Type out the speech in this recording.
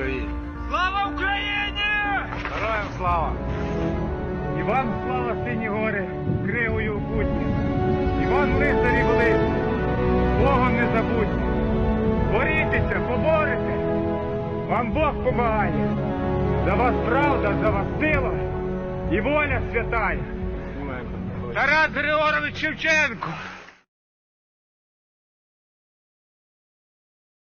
Україні! Слава Україні! Героям слава! І вам слава сині гори, кривою у путні. І вам лицарі були, Богом не забудьте. Борітеся, поборете. Вам Бог помагає. За вас правда, за вас сила і воля святая. Тарас Григорович Шевченко.